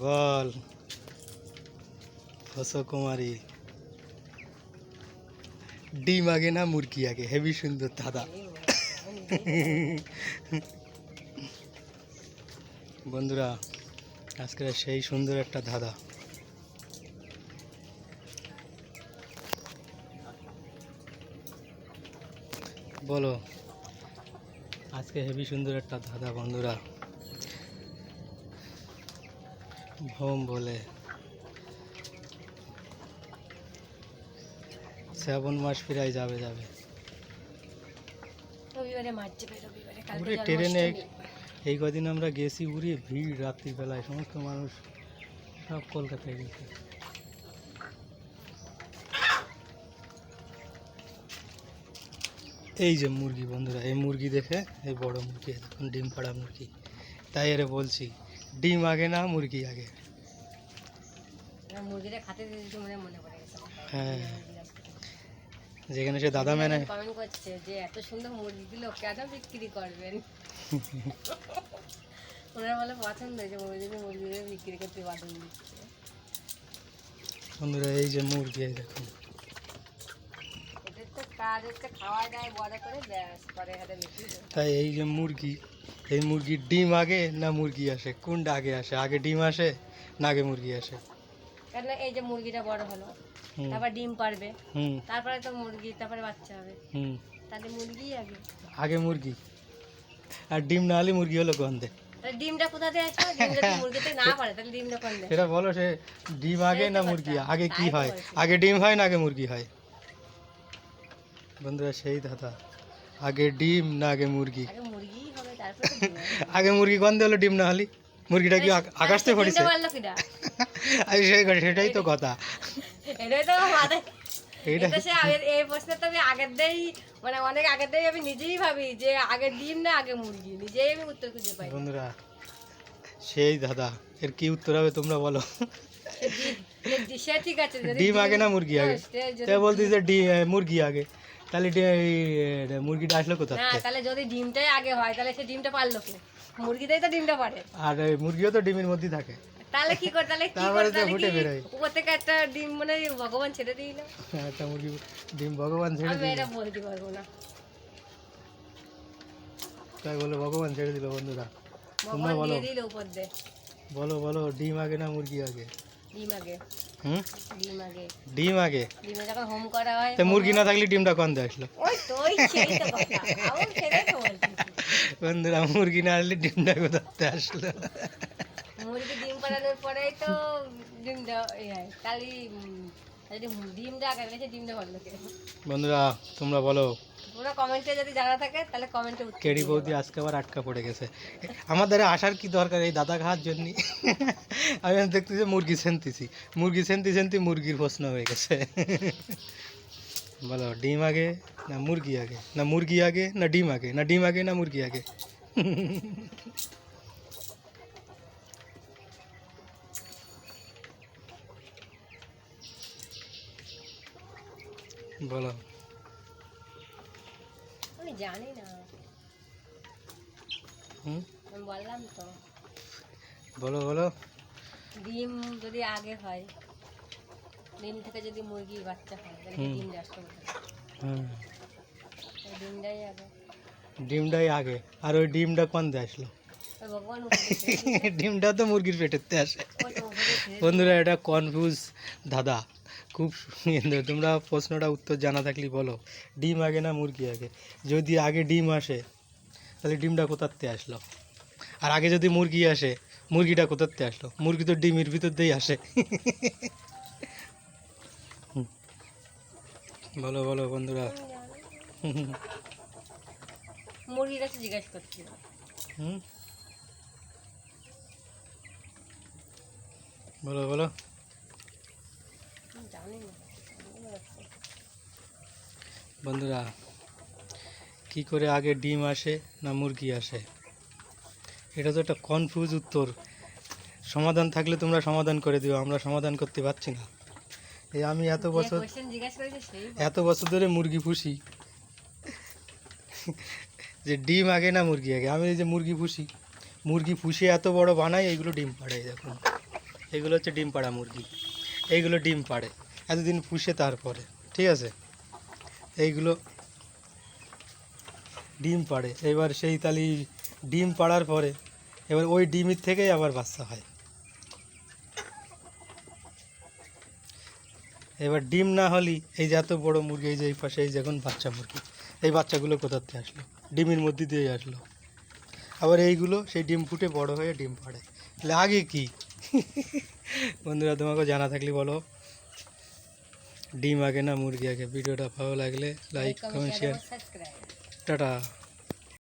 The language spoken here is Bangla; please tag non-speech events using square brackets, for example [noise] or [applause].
বল। হস কুমারী ডিম আগে না মুরগি আগে? হেভি সুন্দর দাদা বন্ধুরা আজকে সেই সুন্দর একটা ধাঁধা। বলো, আজকে হেভি সুন্দর একটা ধাঁধা বন্ধুরা। ভোম বলে। শ্রাবণ মাস ফিরাই যাবে যাবে। রবিবারে মাঠ রবিবারে কালকে ট্রেনে এই কদিন আমরা গেছি উড়ে ভিড় রাত্রিবেলায় সমস্ত মানুষ সব কলকাতায় গেছে। এই যে মুরগি বন্ধুরা এই মুরগি দেখে এই বড় মুরগি এখন ডিম পাড়া মুরগি। তাই এরে বলছি ডিম আগে না মুরগি আগে। হ্যাঁ। যেখানে সে দাদা মেনে কমেন্ট করছে যে এত সুন্দর মুরগিগুলো কেন বিক্রি করবেন [laughs] ওনার বলে পছন্দ হয়েছে মুরগি মুরগিগুলো বিক্রি করতে দিচ্ছে বন্ধুরা এই যে মুরগি দেখুন। তাই এই যে মুরগি এই মুরগির ডিম আগে না মুরগি আসে? কোনটা আগে আসে? আগে ডিম আসে না আগে মুরগি আসে? কেন এই যে মুরগিটা বড় হলো তারপর ডিম পারবে। তারপরে তো মুরগি তারপরে বাচ্চা হবে। তাহলে মুরগি আগে। আগে মুরগি। আর ডিম না হলে মুরগি হলো গন্ধে। ডিমটা কোথা থেকে ডিমটা মুরগিতে না পারে তাহলে ডিমটা কোন সেটা বলো সে ডিম আগে না মুরগি? আগে কি হয়? আগে ডিম হয় না আগে মুরগি হয়? বন্ধুরা সেই দাদা আগে ডিম না আগে মুরগি? আগে মুরগি [laughs] আগে মুরগি গন্ধে হলো ডিম না হলি। মুরগিটা কি আক- আকাশ থেকে পড়েছে। [laughs] আরে সেই কথা, সেটাই তো কথা। [laughs] এটাই তো এইটা এটা সে এই প্রশ্ন তো আমি আগের দেই মানে অনেক আগের দেই আমি নিজেই ভাবি যে আগে ডিম না আগে মুরগি। নিজেই আমি উত্তর খুঁজে পাই বন্ধুরা সেই দাদা এর কি উত্তর হবে তোমরা বলো? ডিম- ডিম আগে না মুরগি আগে? সে যদি- তাই বলতে যে মুরগি আগে। তাহলে মুরগিটা আসলো কোথা না তাহলে যদি ডিমটাই আগে হয় তাহলে সে ডিমটা পারল কি মুরগিটাই তো ডিমটা পারে। আর মুরগিও তো ডিমের মধ্যেই থাকে। তাহলে কি করে তাহলে কি করে তাহলে ফুটে কি বেরোয়। উপর একটা ডিম মানে ভগবান ছেড়ে দিল? একটা মুরগি ডিম ভগবান ছেড়ে আমি এটা বলতে পারব না। তাই বলে ভগবান ছেড়ে দিল বন্ধুরা। তোমরা বলো। বলো বলো ডিম আগে না মুরগি আগে? ডিম আগে। হুম? ডিম আগে। ডিম আগে? ডিমে যখন হোম করা হয় তা মুরগি না থাকলে ডিমটা কন দিয়ে আসলো? ওই তো ওই সেই তো কথা। তো বন্ধুরা মুরগি না আসলে ডিমটা কোথাতে আসলো? মুরগি ডিম পাড়ানোর পরেই তো এই হয়। তাহলে গেছে ডিমটা ভালো বন্ধুরা তোমরা বলো পুরো কমেন্টে যদি জানা থাকে তাহলে কমেন্টে উত্তর কেডি দিয়ে বৌদি আজকে আবার আটকা পড়ে গেছে। আমাদের আসার কি দরকার এই দাদা খাওয়ার জন্য? আমি দেখতেছি মুরগি সেনতেছি। মুরগি সেনতে সেনতে মুরগির প্রশ্ন হয়ে গেছে। বলো ডিম আগে না মুরগি আগে? না মুরগি আগে না ডিম আগে? না ডিম আগে না মুরগি আগে? বলো। আমি জানি না। হুম? আমি বললাম তো। বলো বলো। ডিম যদি আগে হয় ডিম থেকে যদি মুরগি বাচ্চা হয় তাহলে ডিম হবে হুম। ডিমটাই আগে। ডিমটাই আগে। আর ওই ডিমটা কোন দিয়ে আসলো? [laughs] ডিমটা তো মুরগির পেটেতে আসে। বন্ধুরা এটা কনফিউজ দাদা। খুব সুন্দর। তোমরা প্রশ্নটা উত্তর জানা থাকলে বলো। ডিম আগে না মুরগি আগে? যদি আগে ডিম আসে তাহলে ডিমটা কোথাতে আসলো? আর আগে যদি মুরগি আসে মুরগিটা কোথাতে আসলো? মুরগি তো ডিমের ভিতর দিয়েই আসে। বলো বলো বন্ধুরা। আমি মুরগির কাছে জিজ্ঞেস করছি। হুম। বলো বলো। বন্ধুরা কি করে আগে ডিম আসে না মুরগি আসে? এটা তো একটা কনফিউজ উত্তর। সমাধান থাকলে তোমরা সমাধান করে দিও আমরা সমাধান করতে পারছি না। এই আমি এত বছর এত বছর ধরে মুরগি পুষি। যে ডিম আগে না মুরগি আগে? আমি এই যে মুরগি পুষি। মুরগি পুষে এত বড় বানাই এইগুলো ডিম পাড়ে এই দেখুন। এগুলো হচ্ছে ডিম পাড়া মুরগি। এইগুলো ডিম পাড়ে, এতদিন পুষে তারপরে, ঠিক আছে? এইগুলো ডিম পাড়ে, এবার সেই তালি ডিম পাড়ার পরে, এবার ওই ডিমের থেকেই আবার বাচ্চা হয়। এবার ডিম না হলেই এই যে এত বড় মুরগি, এই যে এই পাশে, এই যখন বাচ্চা মুরগি, এই বাচ্চাগুলো কোথার থেকে আসলো? ডিমের মধ্যে দিয়ে আসলো। আবার এইগুলো সেই ডিম ফুটে বড় হয়ে ডিম পাড়ে। আগে কি? [laughs] বন্ধুরা তোমাকে জানা থাকলে বলো। ডিম আগে না মুরগি আগে? ভিডিওটা ভালো লাগলে like comment share subscribe tata.